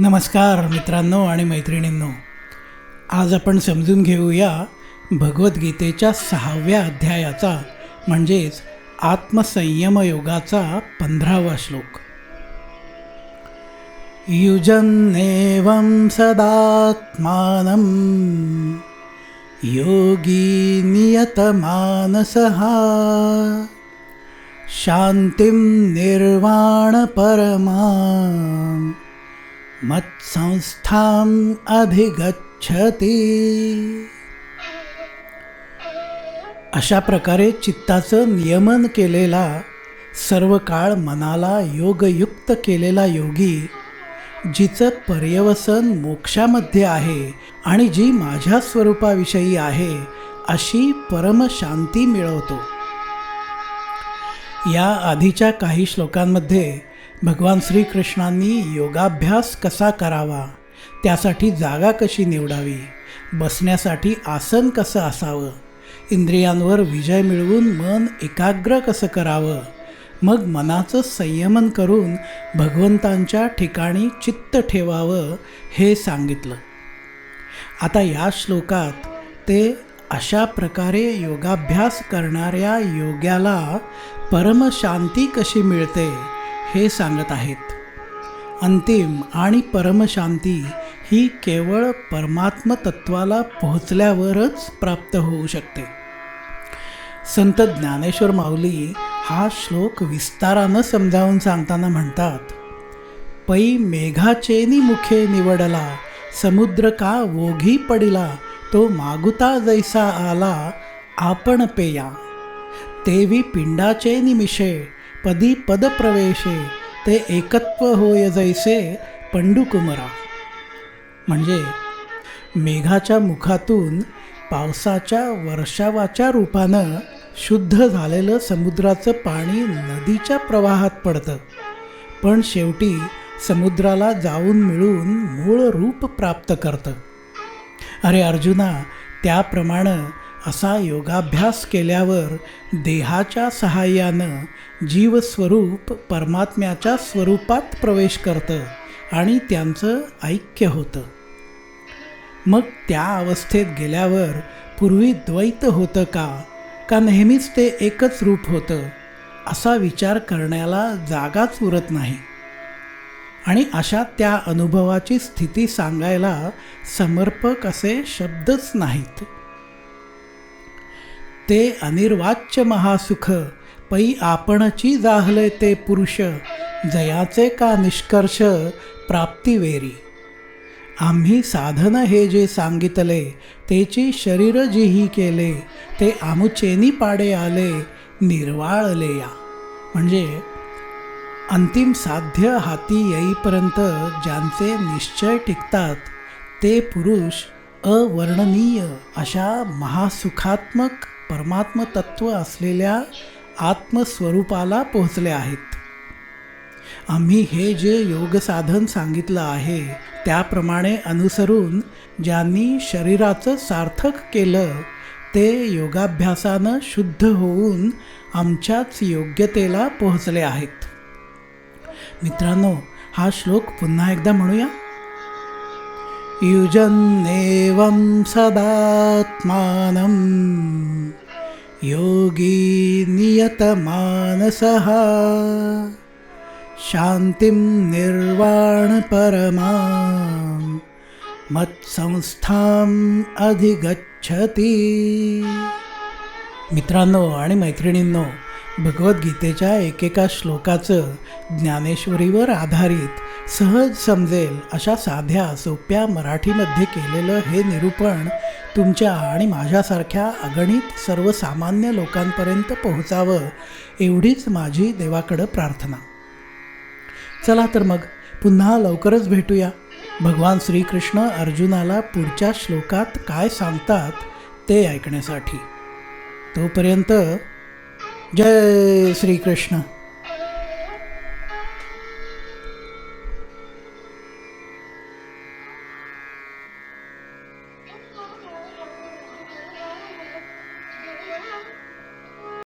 नमस्कार मित्रांनो आणि मैत्रिणींनो. आज आपण समजून घेऊया भगवद्गीतेच्या सहाव्या अध्यायाचा म्हणजेच आत्मसंयम योगाचा पंधरावा श्लोक. युजन्नेवं सदात्मानं योगी नियतमानसः शान्तिं निर्वाणपरमाम् मत्संस्थाम् अधिगच्छति अशा प्रकारे चित्ताचं नियमन केलेला सर्व काळ मनाला योगयुक्त केलेला योगी जिचं पर्यवसन मोक्षामध्ये आहे आणि जी माझ्या स्वरूपाविषयी आहे अशी परमशांती मिळवतो. या आधीच्या काही श्लोकांमध्ये भगवान श्रीकृष्णांनी योगाभ्यास कसा करावा? त्यासाठी जागा कशी निवडावी? बसण्यासाठी आसन कसं असावं? इंद्रियांवर विजय मिळवून मन एकाग्र कसं करावं? मग मनाचं संयमन करून भगवंतांच्या ठिकाणी चित्त ठेवावं हे सांगितलं. आता या श्लोकात ते अशा प्रकारे योगाभ्यास करणाऱ्या योग्याला परमशांती कशी मिळते? हे सांगत आहेत. अंतिम आणि परमशांती ही केवळ परमात्म तत्वाला पोहोचल्यावरच प्राप्त होऊ शकते. संत ज्ञानेश्वर माऊली हा श्लोक विस्तारानं समजावून सांगताना म्हणतात पै मेघाचेनी मुखे निवडला समुद्र का वोघी पडिला तो मागुता जैसा आला आपण पेया. तेवी पिंडाचे निमिषे पदी पदप्रवेशे ते एकत्व होय जैसे पंडुकुमरा. म्हणजे मेघाच्या मुखातून पावसाच्या वर्षावाच्या रूपानं शुद्ध झालेलं समुद्राचं पाणी नदीच्या प्रवाहात पडतं. पण शेवटी समुद्राला जाऊन मिळून मूळ रूप प्राप्त करतं. अरे अर्जुना त्याप्रमाणे असा योगाभ्यास केल्यावर देहाच्या सहाय्यानं जीवस्वरूप परमात्म्याच्या स्वरूपात प्रवेश करतं आणि त्यांचं ऐक्य होतं. मग त्या अवस्थेत गेल्यावर पूर्वी द्वैत होतं का? का नेहमीच ते एकच रूप होतं? असा विचार करण्याला जागाच उरत नाही. आणि अशा त्या अनुभवाची स्थिती सांगायला समर्पक असे शब्दच नाहीत. ते अनिर्वाच्य महासुख पै आपणची जाहले ते पुरुष जयाचे का निष्कर्ष प्राप्तिवेरी आम्ही साधन हे जे सांगितले तेची शरीर जीही केले ते आमुचेनी पाडे आले निर्वाळले या. म्हणजे अंतिम साध्य हाती येईपर्यंत ज्यांचे निश्चय टिकतात ते पुरुष अवर्णनीय अशा महासुखात्मक परमात्म तत्व असलेल्या आत्मस्वरूपाला पोहोचले आहेत. आम्ही हे जे योगसाधन सांगितलं आहे त्याप्रमाणे अनुसरून ज्यांनी शरीराचं सार्थक केलं ते योगाभ्यासानं शुद्ध होऊन आमच्याच योग्यतेला पोहोचले आहेत. मित्रांनो हा श्लोक पुन्हा एकदा म्हणूया. युजन्नेवं सदात्मानं. योगी नियतमानसः शान्तिं निर्वाणपरमा मत्संस्थाम् अधिगच्छति। मित्रांनो आणि मैत्रिणींनो भगवद्गीतेच्या एकेका श्लोकाचं ज्ञानेश्वरीवर आधारित सहज समजेल अशा साध्या सोप्या मराठीमध्ये केलेलं हे निरूपण तुमच्या आणि माझ्यासारख्या अगणित सर्वसामान्य लोकांपर्यंत पोहोचावं एवढीच माझी देवाकडं प्रार्थना. चला तर मग पुन्हा लवकरच भेटूया. भगवान श्रीकृष्ण अर्जुनाला पुढच्या श्लोकात काय सांगतात ते ऐकण्यासाठी. तोपर्यंत जय श्रीकृष्ण.